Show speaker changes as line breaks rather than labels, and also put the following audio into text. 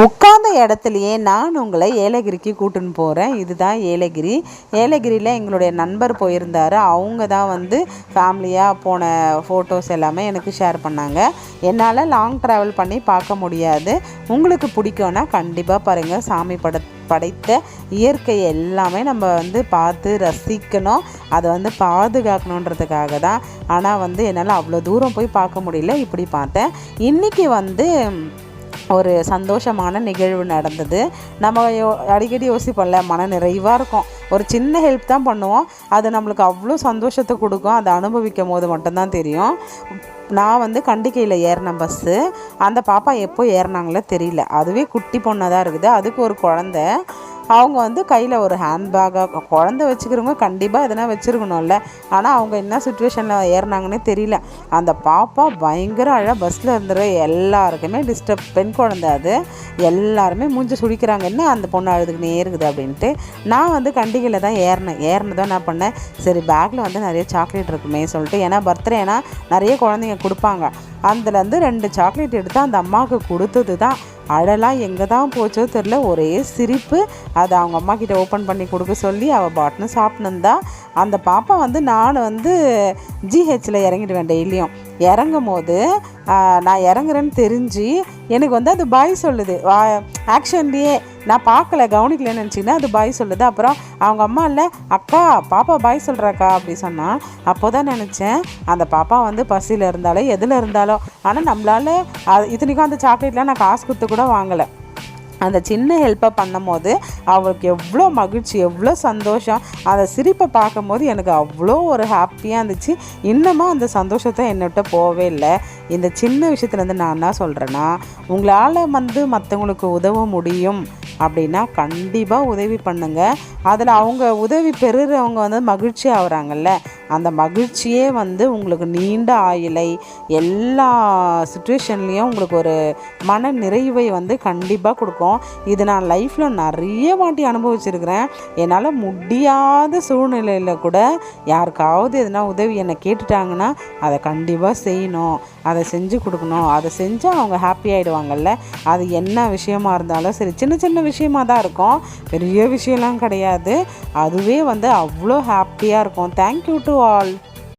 உட்கார்ந்த இடத்துலையே நான் உங்களை ஏலகிரிக்கு கூட்டின்னு போகிறேன் இதுதான் ஏலகிரி. ஏலகிரியில் எங்களுடைய நண்பர் போயிருந்தார். அவங்க தான் வந்து ஃபேமிலியாக போன ஃபோட்டோஸ் எல்லாமே எனக்கு ஷேர் பண்ணாங்க. என்னால் லாங் ட்ராவல் பண்ணி பார்க்க முடியாது. உங்களுக்கு பிடிக்கும்னா கண்டிப்பாக பாருங்கள் சாமி பட படைத்த இயற்கை எல்லாமே நம்ம வந்து பார்த்து ரசிக்கணும். அதை வந்து பாதுகாக்கணுன்றதுக்காக தான். ஆனால் வந்து என்னால் அவ்வளோ தூரம் போய் பார்க்க முடியல. இப்படி பார்த்தேன். இன்றைக்கி வந்து ஒரு சந்தோஷமான நிகழ்வு நடந்தது. நம்ம யோ அடிக்கடி யோசிப்போம்ல மன நிறைவாக இருக்கும். ஒரு சின்ன ஹெல்ப் தான் பண்ணுவோம். அது நம்மளுக்கு அவ்வளோ சந்தோஷத்தை கொடுக்கும். அதை அனுபவிக்கும் போது மட்டும்தான் தெரியும். நான் வந்து கண்டிக்கையில் ஏறின பஸ்ஸு அந்த பாப்பா எப்போ ஏறினாங்களோ தெரியல. அதுவே குட்டி பொண்ணாக தான் இருக்குது. அதுக்கு ஒரு குழந்த. அவங்க வந்து கையில் ஒரு ஹேண்ட்பேக்காக குழந்த வச்சுக்கிறவங்க கண்டிப்பாக எதனா வச்சுருக்கணும்ல. ஆனால் அவங்க என்ன சுச்சுவேஷனில் ஏறினாங்கன்னே தெரியல. அந்த பாப்பா பயங்கர அழகாக பஸ்ஸில் இருந்துற எல்லாருக்குமே டிஸ்டர்ப் பெண் குழந்தை அது. எல்லாருமே மூஞ்சி சுடிக்கிறாங்க என்ன அந்த பொண்ணு அழுதுக்குனே இருக்குது அப்படின்ட்டு. நான் வந்து கண்டிகையில் தான் ஏறினேன். ஏறினதும் என்ன பண்ணேன். சரி பேக்கில் வந்து நிறைய சாக்லேட் இருக்குமே சொல்லிட்டு. ஏன்னா பர்த்டேனா நிறைய குழந்தைங்க கொடுப்பாங்க. அதுலேருந்து ரெண்டு சாக்லேட் எடுத்து அந்த அம்மாவுக்கு கொடுத்தது தான் அழலாம் எங்கே தான் போச்சோ தெரில ஒரே சிரிப்பு. அதை அவங்க அம்மா கிட்ட ஓப்பன் பண்ணி கொடுக்க சொல்லி அவள் பாட்டுன்னு சாப்பிட்ணுந்தா அந்த பாப்பா வந்து நான் வந்து ஜிஹெச்சில் இறங்கிடுவேன் டெய்லியும் இறங்கும் போது நான் இறங்குறேன்னு தெரிஞ்சு எனக்கு வந்து அது பாய் சொல்லுது. வா ஆக்ஷன்லேயே நான் பார்க்கல கவனிக்கலன்னு நினச்சிங்கன்னா அது பாய் சொல்லுது. அப்புறம் அவங்க அம்மா இல்லை அக்கா பாப்பா பாய் சொல்கிறாக்கா அப்படி சொன்னான் அப்போ தான் நினச்சேன் அந்த பாப்பா வந்து பசியில் இருந்தாலும் எதில் இருந்தாலும் ஆனால் நம்மளால் அது இத்தனைக்கும் அந்த சாக்லேட்லாம் நான் காசு கொடுத்து கூட வாங்கலை. அந்த சின்ன ஹெல்ப்பை பண்ணும்போது அவளுக்கு எவ்வளோ மகிழ்ச்சி எவ்வளோ சந்தோஷம். அந்த சிரிப்பை பார்க்கும்போது எனக்கு அவ்வளோ ஒரு ஹாப்பியாக இருந்துச்சு. இன்னமும் அந்த சந்தோஷத்தை என்னிட்ட போகவே இல்லை. இந்த சின்ன விஷயத்துலேருந்து நான் என்ன சொல்கிறேன்னா உங்களால் வந்து மற்றவங்களுக்கு உதவ முடியும் அப்படின்னா கண்டிப்பாக உதவி பண்ணுங்கள் அதில் அவங்க உதவி பெறுறவங்க வந்து மகிழ்ச்சி ஆகுறாங்கல்ல. அந்த மகிழ்ச்சியே வந்து உங்களுக்கு நீண்ட ஆயிலை. எல்லா சுச்சுவேஷன்லேயும் உங்களுக்கு ஒரு மன நிறைவை வந்து கண்டிப்பாக கொடுக்கும். இது நான் லைஃப்பில் நிறைய வாட்டி அனுபவிச்சிருக்கிறேன். என்னால் முடியாத சூழ்நிலையில் கூட யாருக்காவது எதனா உதவி என்னை கேட்டுட்டாங்கன்னா அதை கண்டிப்பாக செய்யணும். அதை செஞ்சு கொடுக்கணும். அதை செஞ்சால் அவங்க ஹாப்பி ஆகிடுவாங்கல்ல அது என்ன விஷயமா இருந்தாலும் சரி சின்ன சின்ன விஷயமா தான் இருக்கும். பெரிய விஷயம்லாம் கிடையாது. அதுவே வந்து அவ்வளோ ஹாப்பியாக இருக்கும். Thank you to all